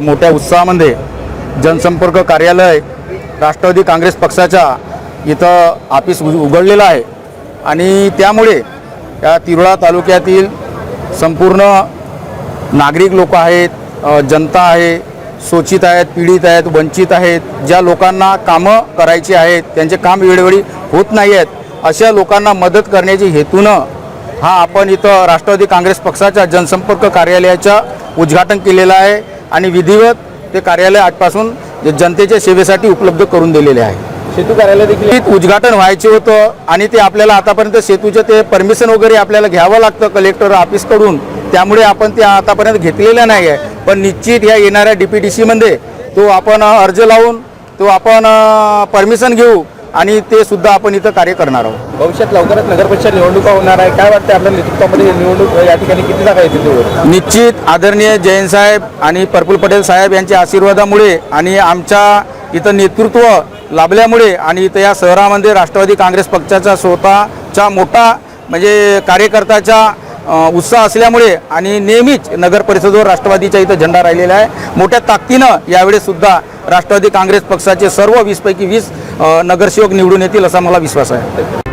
मोठ्या उत्साहामध्ये जनसंपर्क कार्यालय राष्ट्रवादी काँग्रेस पक्षाच्या इथं ऑफिस उघडलेलं आहे. आणि त्यामुळे या तिरोळा तालुक्यातील संपूर्ण नागरिक लोक आहेत जनता आहे शोषित आहेत पीडित आहेत वंचित आहेत ज्या लोकांना कामं करायची आहेत त्यांचे काम वेळोवेळी होत नाही आहेत अशा लोकांना मदत करण्याची हेतूनं हा आपण इथं राष्ट्रवादी काँग्रेस पक्षाच्या जनसंपर्क कार्यालयाचं उद्घाटन केलेलं आहे. आणि विधिवत ते कार्यालय आजपासून जनतेच्या सेवेसाठी उपलब्ध करून दिलेले आहे. सेतू कार्यालय देखील उद्घाटन व्हायचे होतं आणि ते आपल्याला आतापर्यंत सेतूचं ते परमिशन वगैरे आपल्याला घ्यावं लागतं कलेक्टर ऑफिसकडून त्यामुळे आपण ते आतापर्यंत घेतलेलं नाही आहे पण निश्चित ह्या येणाऱ्या डी पी डी सीमध्ये तो आपण अर्ज लावून तो आपण परमिशन घेऊ. आणि ते सुद्धा आपण इथं कार्य करणार आहोत. भविष्यात लवकरच नगर परिषद निवडणुका होणार आहे. काय वाटतं आपल्या नेतृत्वामध्ये निवडणूक या ठिकाणी किती जागा येतील निश्चित आदरणीय जयंत साहेब आणि प्रफुल्ल पटेल साहेब यांच्या आशीर्वादामुळे आणि आमच्या इथं नेतृत्व लाभल्यामुळे आणि इथं या शहरामध्ये राष्ट्रवादी काँग्रेस पक्षाचा स्वतःचा मोठा म्हणजे कार्यकर्त्याचा अ, उत्साह असल्यामुळे आणि नेहमीच नगर परिषदेवर राष्ट्रवादीच्या इथं झेंडा राहिलेला आहे. मोठ्या ताकदीनं यावेळेसुद्धा राष्ट्रवादी काँग्रेस पक्षाचे सर्व वीसपैकी वीस नगरसेवक निवडून येतील असा मला विश्वास आहे.